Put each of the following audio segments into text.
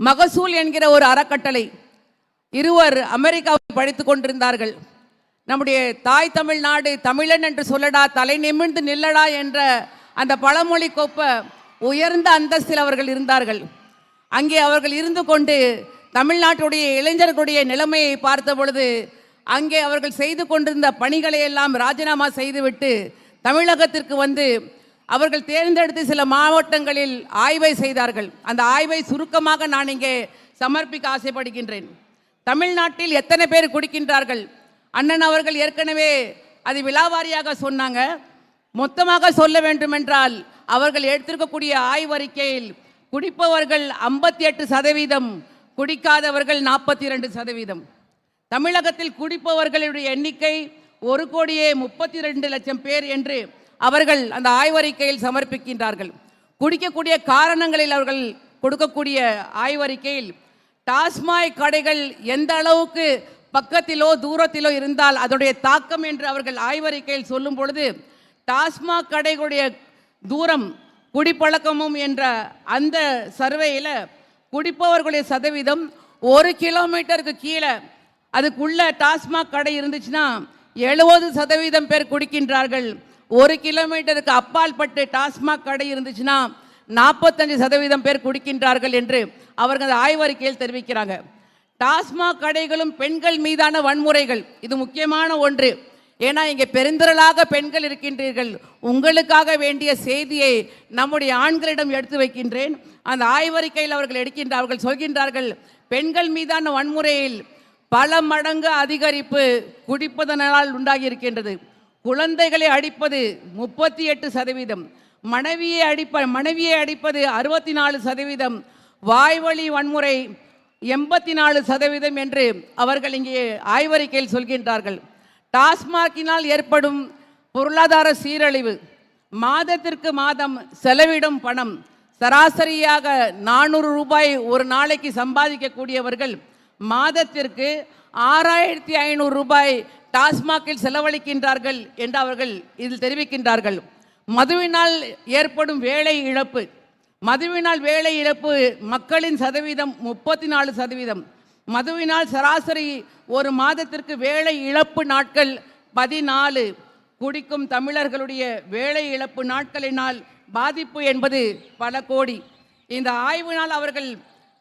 மகசூல் என்கிற ஒரு அறக்கட்டளை. இருவர் அமெரிக்காவில் படித்துக் கொண்டிருந்தார்கள். நம்முடைய தாய் தமிழ்நாடு தமிழன் என்று சொல்லடா தலை நிமிர்ந்து நில்லடா என்ற அந்த பழமொழி கொப்ப உயர்ந்த அந்தஸ்தில் அவர்கள் இருந்தார்கள். அங்கே அவர்கள் இருந்து கொண்டு தமிழ்நாட்டுடைய இளைஞர்களுடைய நிலைமையை பார்த்த பொழுது அங்கே அவர்கள் செய்து கொண்டிருந்த பணிகளை எல்லாம் ராஜினாமா செய்துவிட்டு தமிழகத்திற்கு வந்து அவர்கள் தேர்ந்தெடுத்து சில மாவட்டங்களில் ஆய்வை செய்தார்கள். அந்த ஆய்வை சுருக்கமாக நான் இங்கே சமர்ப்பிக்க ஆசைப்படுகின்றேன். தமிழ்நாட்டில் எத்தனை பேர் குடிக்கின்றார்கள்? அண்ணன் அவர்கள் ஏற்கனவே அது விலாவாரியாக சொன்னாங்க. மொத்தமாக சொல்ல வேண்டுமென்றால் அவர்கள் எடுத்திருக்கக்கூடிய ஆய்வறிக்கையில் குடிப்பவர்கள் ஐம்பத்தி எட்டு சதவீதம் குடிக்காதவர்கள் நாற்பத்தி இரண்டு சதவீதம். தமிழகத்தில் குடிப்பவர்களுடைய எண்ணிக்கை ஒரு கோடியே முப்பத்தி ரெண்டு லட்சம் பேர் என்று அவர்கள் அந்த ஆய்வறிக்கையில் சமர்ப்பிக்கின்றார்கள். குடிக்கக்கூடிய காரணங்களில் அவர்கள் கொடுக்கக்கூடிய ஆய்வறிக்கையில் டாஸ்மாக் கடைகள் எந்த அளவுக்கு பக்கத்திலோ தூரத்திலோ இருந்தால் அதனுடைய தாக்கம் என்று அவர்கள் ஆய்வறிக்கையில் சொல்லும் பொழுது டாஸ்மாக் கடைகளுடைய தூரம் குடிப்பழக்கமும் என்ற அந்த சர்வேயில் குடிப்பவர்களுடைய சதவீதம் ஒரு கிலோமீட்டருக்கு கீழே அதுக்குள்ள டாஸ்மாக் கடை இருந்துச்சுன்னா எழுபது சதவீதம் பேர் குடிக்கின்றார்கள். ஒரு கிலோமீட்டருக்கு அப்பால் பட்டு டாஸ்மாக் கடை இருந்துச்சுன்னா நாற்பத்தஞ்சு சதவீதம் பேர் குடிக்கின்றார்கள் என்று அவர்கள் அந்த ஆய்வறிக்கையில் தெரிவிக்கிறாங்க. டாஸ்மாக் கடைகளும் பெண்கள் மீதான வன்முறைகள். இது முக்கியமான ஒன்று. ஏன்னா இங்கே பெருந்திரளாக பெண்கள் இருக்கின்றீர்கள். உங்களுக்காக வேண்டிய செய்தியை நம்முடைய ஆண்களிடம் எடுத்து வைக்கின்றேன். அந்த ஆய்வறிக்கையில் அவர்கள் எடுக்கின்ற அவர்கள் சொல்கின்றார்கள் பெண்கள் மீதான வன்முறையில் பல மடங்கு அதிகரிப்பு குடிப்பதனால் உண்டாகி இருக்கின்றது குழந்தைகளை அடிப்பது முப்பத்தி எட்டு சதவீதம் மனைவியை அடிப்ப மனைவியை அடிப்பது அறுபத்தி நாலு சதவீதம் வாய்வழி வன்முறை எண்பத்தி நாலு சதவீதம் என்று அவர்கள் இங்கே ஆய்வறிக்கையில் சொல்கின்றார்கள். டாஸ்மாகினால் ஏற்படும் பொருளாதார சீரழிவு மாதத்திற்கு மாதம் செலவிடும் பணம் சராசரியாக நானூறு ரூபாய் ஒரு நாளைக்கு சம்பாதிக்கக்கூடியவர்கள் மாதத்திற்கு ஆறாயிரத்தி ஐநூறு ரூபாய் டாஸ்மாகில் செலவழிக்கின்றார்கள் என்று அவர்கள் இதில் தெரிவிக்கின்றார்கள். மதுவினால் ஏற்படும் வேலை இழப்பு. மதுவினால் வேலை இழப்பு மக்களின் சதவீதம் முப்பத்தி நாலு சதவீதம். மதுவினால் சராசரி ஒரு மாதத்திற்கு வேலை இழப்பு நாட்கள் பதினாலு. குடிக்கும் தமிழர்களுடைய வேலை இழப்பு நாட்களினால் பாதிப்பு என்பது பல கோடி. இந்த ஆய்வினால் அவர்கள்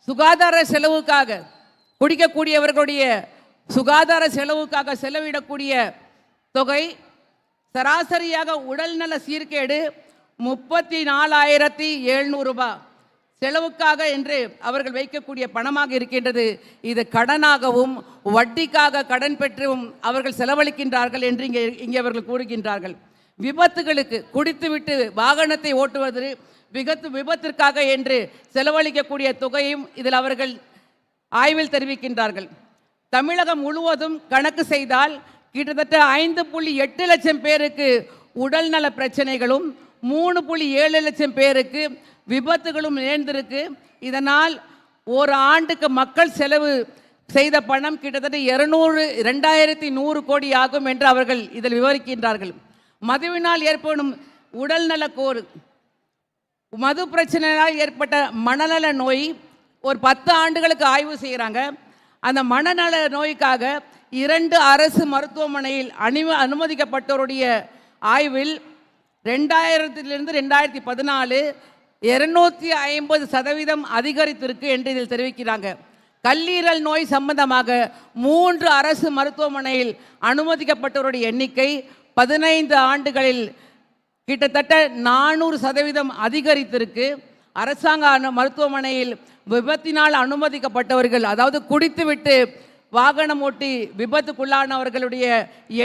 சுகாதார செலவுக்காக குடிக்கக்கூடியவர்களுடைய சுகாதார செலவுக்காக செலவிடக்கூடிய தொகை சராசரியாக உடல்நல சீர்கேடு முப்பத்தி நாலாயிரத்தி எழுநூறு ரூபாய் செலவுக்காக என்று அவர்கள் வைக்கக்கூடிய பணமாக இருக்கின்றது. இது கடனாகவும் வட்டிக்காக கடன் பெற்றும் அவர்கள் செலவழிக்கின்றார்கள் என்று இங்கே இங்கே அவர்கள் கூறுகின்றார்கள். விபத்துகளுக்கு குடித்துவிட்டு வாகனத்தை ஓட்டுவது விபத்து விபத்திற்காக என்று செலவழிக்கக்கூடிய தொகையும் இதில் அவர்கள் ஆய்வில் தெரிவிக்கின்றார்கள். தமிழகம் முழுவதும் கணக்கு செய்தால் கிட்டத்தட்ட ஐந்து புள்ளி எட்டு லட்சம் பேருக்கு உடல்நல பிரச்சனைகளும் மூணு புள்ளி ஏழு லட்சம் பேருக்கு விபத்துகளும் நேர்ந்திருக்கு. இதனால் ஒரு ஆண்டுக்கு மக்கள் செலவு செய்த பணம் கிட்டத்தட்ட இருநூறு ரெண்டாயிரத்தி நூறு கோடி ஆகும் என்று அவர்கள் இதில் விவரிக்கின்றார்கள். மதுவினால் ஏற்படும் உடல்நல கோறு மது பிரச்சனையால் ஏற்பட்ட மனநல நோய் ஒரு பத்து ஆண்டுகளுக்கு ஆய்வு செய்கிறாங்க. அந்த மனநல நோய்க்காக இரண்டு அரசு மருத்துவமனையில் அனு அனுமதிக்கப்பட்டோருடைய ஆய்வில் ரெண்டாயிரத்திலிருந்து ரெண்டாயிரத்தி பதினாலு இருநூத்தி ஐம்பது சதவீதம் அதிகரித்திருக்கு என்று இதில் தெரிவிக்கிறாங்க. கல்லீரல் நோய் சம்பந்தமாக மூன்று அரசு மருத்துவமனையில் அனுமதிக்கப்பட்டவருடைய எண்ணிக்கை பதினைந்து ஆண்டுகளில் கிட்டத்தட்ட நானூறு சதவீதம் அதிகரித்திருக்கு. அரசாங்க அனு- மருத்துவமனையில் விபத்தினால் அனுமதிக்கப்பட்டவர்கள் அதாவது குடித்துவிட்டு வாகனம் ஓட்டி விபத்துக்குள்ளானவர்களுடைய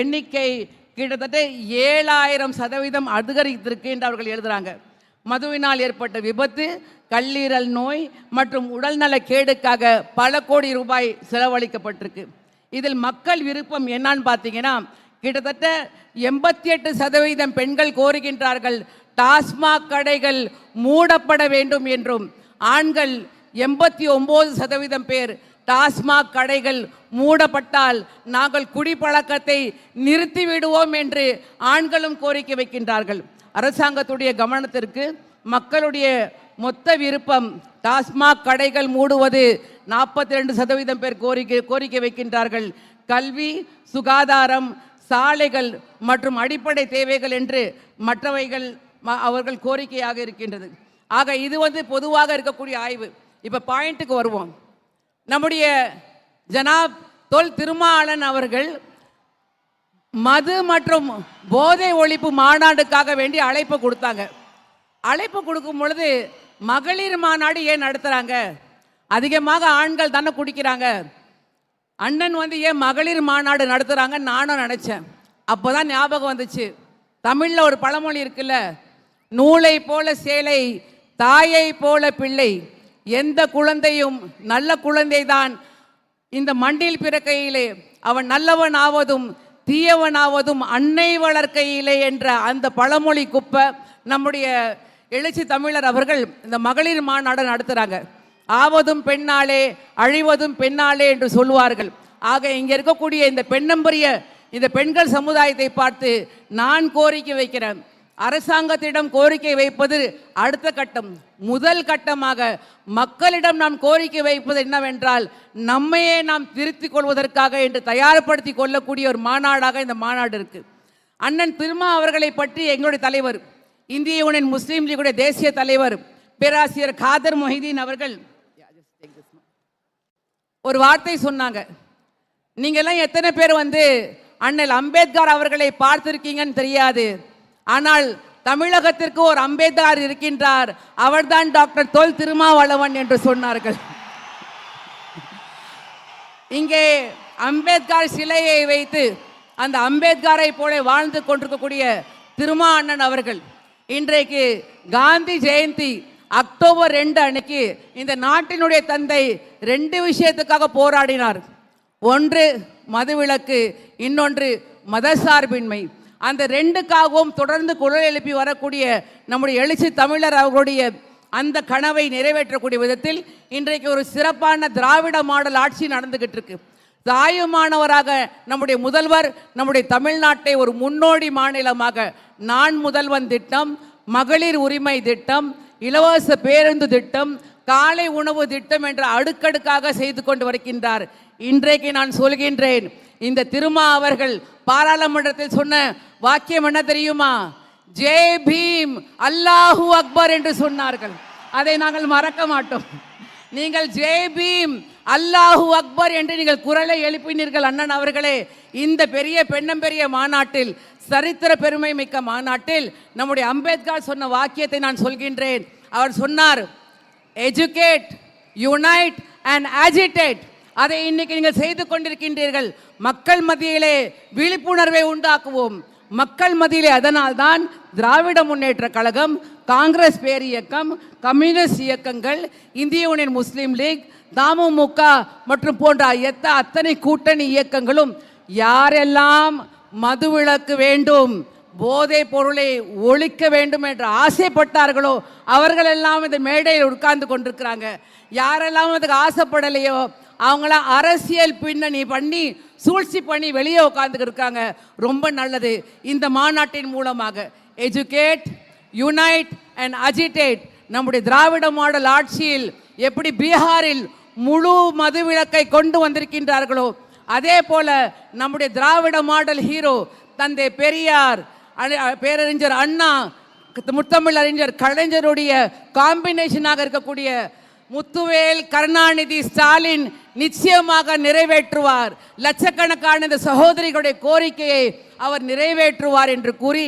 எண்ணிக்கை கிட்டத்தட்ட ஏழாயிரம் சதவீதம் அதிகரித்திருக்கு என்று அவர்கள் எழுதுகிறாங்க மதுவினால் ஏற்பட்ட விபத்து கல்லீரல் நோய் மற்றும் உடல்நல கேடுக்காக பல கோடி ரூபாய் செலவழிக்கப்பட்டிருக்கு. இதில் மக்கள் விருப்பம் என்னான்னு பார்த்தீங்கன்னா கிட்டத்தட்ட எண்பத்தி எட்டு சதவீதம் பெண்கள் கோருகின்றார்கள். டாஸ்மாக் கடைகள் மூடப்பட வேண்டும் என்றும் ஆண்கள் எண்பத்தி ஒம்பது சதவீதம் பேர் டாஸ்மாக் கடைகள் மூடப்பட்டால் நாங்கள் குடிப்பழக்கத்தை நிறுத்திவிடுவோம் என்று ஆண்களும் கோரிக்கை வைக்கின்றார்கள். அரசாங்கத்துடைய கவனத்திற்கு மக்களுடைய மொத்த விருப்பம் டாஸ்மாக் கடைகள் மூடுவது நாற்பத்தி ரெண்டு சதவீதம் பேர் கோரிக்கை கோரிக்கை வைக்கின்றார்கள். கல்வி சுகாதாரம் சாலைகள் மற்றும் அடிப்படை தேவைகள் என்று மற்றவைகள் ம- அவர்கள் கோரிக்கையாக இருக்கின்றது. ஆக இது வந்து பொதுவாக இருக்கக்கூடிய ஆய்வு. இப்போ பாயிண்ட்டுக்கு வருவோம். நம்முடைய ஜனாப் தொல் திருமாளன் அவர்கள் மது மற்றும் போதை ஒழிப்பு மாநாடுக்காக வேண்டி அழைப்பு கொடுத்தாங்க. அழைப்பு கொடுக்கும் பொழுது மகளிர் மாநாடு ஏன் நடத்துகிறாங்க அதிகமாக ஆண்கள் தானே குடிக்கிறாங்க. அண்ணன் வந்து ஏன் மகளிர் மாநாடு நடத்துகிறாங்கன்னு நானும் நினச்சேன். அப்போ தான் ஞாபகம் வந்துச்சு. தமிழில் ஒரு பழமொழி இருக்குல்ல நூலை போல சேலை தாயை போல பிள்ளை. எந்த குழந்தையும் நல்ல குழந்தைதான். இந்த மண்டியில் பிறக்கையிலே அவன் நல்லவன் ஆவதும் தீயவன் ஆவதும் அன்னை வளர்க்கையிலே என்ற அந்த பழமொழி குப்பை நம்முடைய எழுச்சி தமிழர் அவர்கள் இந்த மகளிர் மாநாடு நடத்துகிறாங்க ஆவதும் பெண்ணாலே அழிவதும் பெண்ணாலே என்று சொல்லுவார்கள். ஆக இங்கே இருக்கக்கூடிய இந்த பெண்ணம்பரிய இந்த பெண்கள் சமுதாயத்தை பார்த்து நான் கோரிக்கை வைக்கிறேன். அரசாங்கத்திடம் கோரிக்கை வைப்பது அடுத்த கட்டம். முதல் கட்டமாக மக்களிடம் நாம் கோரிக்கை வைப்பது என்னவென்றால் நம்மையே நாம் திருத்திக் கொள்வதற்காக என்று தயார்படுத்தி கொள்ளக்கூடிய ஒரு மாநாடாக இந்த மாநாடு இருக்கு. அண்ணன் திருமா அவர்களை பற்றி எங்களுடைய தலைவர் இந்திய யூனியன் முஸ்லீம் லீகுடைய தேசிய தலைவர் பேராசிரியர் காதர் மொஹிதீன் அவர்கள் ஒரு வார்த்தை சொன்னாங்க. நீங்கெல்லாம் எத்தனை பேர் வந்து அண்ணல் அம்பேத்கர் அவர்களை பார்த்துருக்கீங்கன்னு தெரியாது. ஆனால் தமிழகத்திற்கு ஒரு அம்பேத்கர் இருக்கின்றார். அவர்தான் டாக்டர் தொல் திருமாவளவன் என்று சொன்னார்கள். இங்கே அம்பேத்கர் சிலையை வைத்து அந்த அம்பேத்கரை போல வாழ்ந்து கொண்டிருக்கக்கூடிய திருமா அண்ணன் அவர்கள் இன்றைக்கு காந்தி ஜெயந்தி அக்டோபர் ரெண்டு அன்னைக்கு இந்த நாட்டினுடைய தந்தை ரெண்டு விஷயத்துக்காக போராடினார். ஒன்று மதுவிலக்கு இன்னொன்று மதசார்பின்மை அந்த ரெண்டுக்காகவும் தொடர்ந்து குரல் எழுப்பி வரக்கூடிய நம்முடைய எழுச்சி தமிழர் அவர்களுடைய அந்த கனவை நிறைவேற்றக்கூடிய விதத்தில் இன்றைக்கு ஒரு சிறப்பான திராவிட மாடல் ஆட்சி நடந்துகிட்டு இருக்கு. தாயுமானவராக நம்முடைய முதல்வர் நம்முடைய தமிழ்நாட்டை ஒரு முன்னோடி மாநிலமாக நான் முதல்வன் திட்டம் மகளிர் உரிமை திட்டம் இலவச பேருந்து திட்டம் காலை உணவு திட்டம் என்ற அடுக்கடுக்காக செய்து கொண்டு வருகின்றார். இன்றைக்கு நான் சொல்கின்றேன் இந்த திருமா அவர்கள் பாராளுமன்றத்தில் சொன்ன வாக்கியம் என்ன தெரியுமா? ஜெய் பீம் அல்லாஹு அக்பர் என்று சொன்னார்கள். அதை நாங்கள் மறக்க மாட்டோம். நீங்கள் ஜெய் பீம் அல்லாஹு அக்பர் என்று நீங்கள் குரலை எழுப்பினீர்கள் அண்ணன் அவர்களே. இந்த பெரிய பெண்ணம்பெரிய மாநாட்டில் சரித்திர பெருமை மிக்க மாநாட்டில் நம்முடைய அம்பேத்கர் சொன்ன வாக்கியத்தை நான் சொல்கின்றேன். அவர் சொன்னார் எஜுகேட் யுனைட் அண்ட் ஆஜிடேட் அதை இன்னைக்கு நீங்கள் செய்து கொண்டிருக்கின்றீர்கள். மக்கள் மத்தியிலே விழிப்புணர்வை உண்டாக்குவோம். மக்கள் மத்தியிலே அதனால்தான் திராவிட முன்னேற்ற கழகம் காங்கிரஸ் பேர் இயக்கம் கம்யூனிஸ்ட் இயக்கங்கள் இந்திய யூனியன் முஸ்லீம் லீக் தமுமுக மற்றும் போன்ற எத்த அத்தனை கூட்டணி இயக்கங்களும் யாரெல்லாம் மதுவிலக்கு வேண்டும் போதை பொருளை ஒழிக்க வேண்டும் என்று ஆசைப்பட்டார்களோ அவர்களெல்லாம் இந்த மேடையில் உட்கார்ந்து கொண்டிருக்கிறாங்க. யாரெல்லாம் அதுக்கு ஆசைப்படலையோ அவங்களாம் அரசியல் பின்னணி பண்ணி சூழ்ச்சி பண்ணி வெளியே உட்காந்துக்கு இருக்காங்க. ரொம்ப நல்லது. இந்த மாநாட்டின் மூலமாக எஜுகேட் யுனைட் அண்ட் அஜிடேட் நம்முடைய திராவிட மாடல் ஆட்சியில் எப்படி பீகாரில் முழு மதுவிலக்கை கொண்டு வந்திருக்கின்றார்களோ அதே போல நம்முடைய திராவிட மாடல் ஹீரோ தந்தை பெரியார் பேரறிஞர் அண்ணா முத்தமிழ் அறிஞர் கலைஞருடைய காம்பினேஷனாக இருக்கக்கூடிய முத்துவேல் கருணாநிதி ஸ்டாலின் நிச்சயமாக நிறைவேற்றுவார். லட்சக்கணக்கான இந்த சகோதரிகளுடைய கோரிக்கையை அவர் நிறைவேற்றுவார் என்று கூறி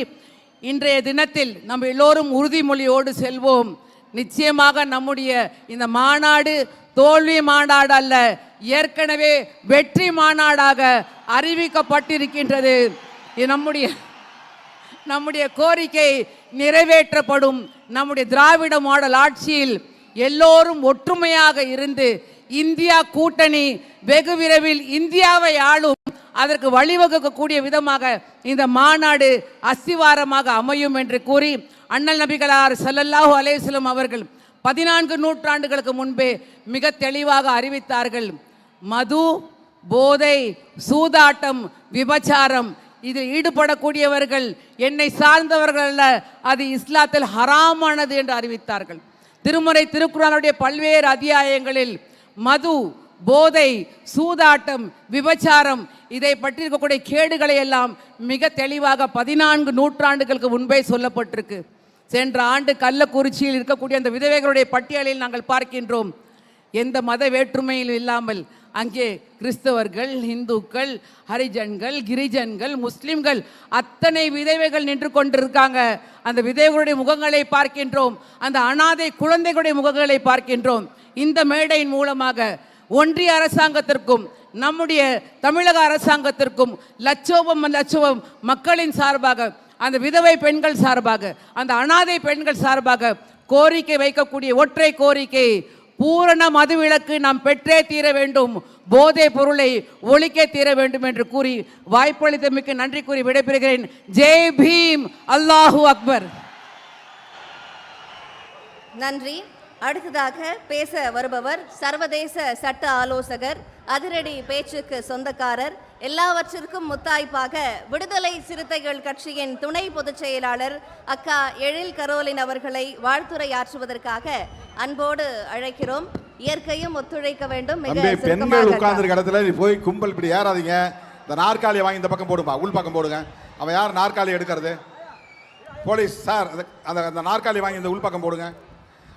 இன்றைய தினத்தில் நம்ம எல்லோரும் உறுதிமொழியோடு செல்வோம். நிச்சயமாக நம்முடைய இந்த மாநாடு தோல்வி மாநாடு அல்ல ஏற்கனவே வெற்றி மாநாடாக அறிவிக்கப்பட்டிருக்கின்றது. நம்முடைய நம்முடைய கோரிக்கை நிறைவேற்றப்படும். நம்முடைய திராவிட மாடல் ஆட்சியில் எல்லோரும் ஒற்றுமையாக இருந்து இந்தியா கூட்டணி வெகு விரைவில் இந்தியாவை ஆளும் அதற்கு வழிவகுக்கக்கூடிய விதமாக இந்த மாநாடு அஸ்திவாரமாக அமையும் என்று கூறி அண்ணல் நபிகளார் சல்லல்லாஹு அலேஸ்லம் அவர்கள் பதினான்கு நூற்றாண்டுகளுக்கு முன்பே மிக தெளிவாக அறிவித்தார்கள். மது போதை சூதாட்டம் விபச்சாரம் இதில் ஈடுபடக்கூடியவர்கள் என்னை சார்ந்தவர்கள் அல்ல அது இஸ்லாத்தில் ஹராமானது என்று அறிவித்தார்கள். திருமுறை திருக்குறானுடைய பல்வேறு அத்தியாயங்களில் மது போதை சூதாட்டம் விபச்சாரம் இதை பற்றி இருக்கக்கூடிய கேடுகளை எல்லாம் மிக தெளிவாக பதினான்கு நூற்றாண்டுகளுக்கு முன்பே சொல்லப்பட்டிருக்கு. சென்ற ஆண்டு கள்ளக்குறிச்சியில் இருக்கக்கூடிய அந்த விதவைகளுடைய பட்டியலில் நாங்கள் பார்க்கின்றோம். எந்த மத வேற்றுமையில் இல்லாமல் அங்கே கிறிஸ்தவர்கள் இந்துக்கள் ஹரிஜன்கள் கிரிஜன்கள் முஸ்லிம்கள் அத்தனை விதவைகள் நின்று கொண்டிருக்காங்க. அந்த விதவைகளுடைய முகங்களை பார்க்கின்றோம். அந்த அனாதை குழந்தைகளுடைய முகங்களை பார்க்கின்றோம். இந்த மேடையின் மூலமாக ஒன்றிய அரசாங்கத்திற்கும் நம்முடைய தமிழக அரசாங்கத்திற்கும் லட்சோபம் லட்சோபம் மக்களின் சார்பாக அந்த விதவை பெண்கள் சார்பாக அந்த அனாதை பெண்கள் சார்பாக கோரிக்கை வைக்கக்கூடிய ஒற்றை கோரிக்கை பூரண மதுவிலக்கு நாம் பெற்றே தீர வேண்டும். போதைப் பொருளை ஒழிக்க தீர வேண்டும் என்று கூறி வாய்ப்பளித்தமைக்கு நன்றி கூறி விடைபெறுகிறேன். ஜெய் பீம். அல்லாஹூ அக்பர். நன்றி. அடுத்ததாக பேச வருபவர் சர்வதேச சட்ட ஆலோசகர் அதிரடி பேச்சுக்கு சொந்தக்காரர் எல்லாவற்றிற்கும் முத்தாய்ப்பாக விடுதலை சிறுத்தைகள் கட்சியின் துணை பொதுச் செயலாளர் அக்கா எழில் கரோலின் அவர்களை வாழ்த்துரையாற்றுவதற்காக அன்போடு அழைக்கிறோம். இயற்கையும் ஒத்துழைக்க வேண்டும். பெண்கள். உட்கார்ந்துருக்க இடத்துல நீ போய் கும்பல் இப்படி ஏறாதீங்க. இந்த நாற்காலியை வாங்கி இந்த பக்கம் போடுப்பா உள் பக்கம் போடுங்க. அவன் யார் நாற்காலி எடுக்கிறது? போலீஸ் சார் அந்த- அந்த நாற்காலி வாங்கி இந்த உள் பக்கம் போடுங்க.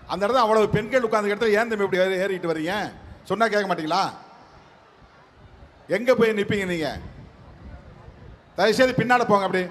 அந்த இடத்துல அவ்வளவு பெண்கள் உட்கார்ந்து இடத்துல ஏன் தம்பி இப்படி ஏறி- ஏறிட்டு வர்றீங்க? சொன்னா கேட்க மாட்டீங்களா? எங்க போய் நிப்பீங்க நீங்க? தயவுசெய்து பின்னால போங்க அப்படி.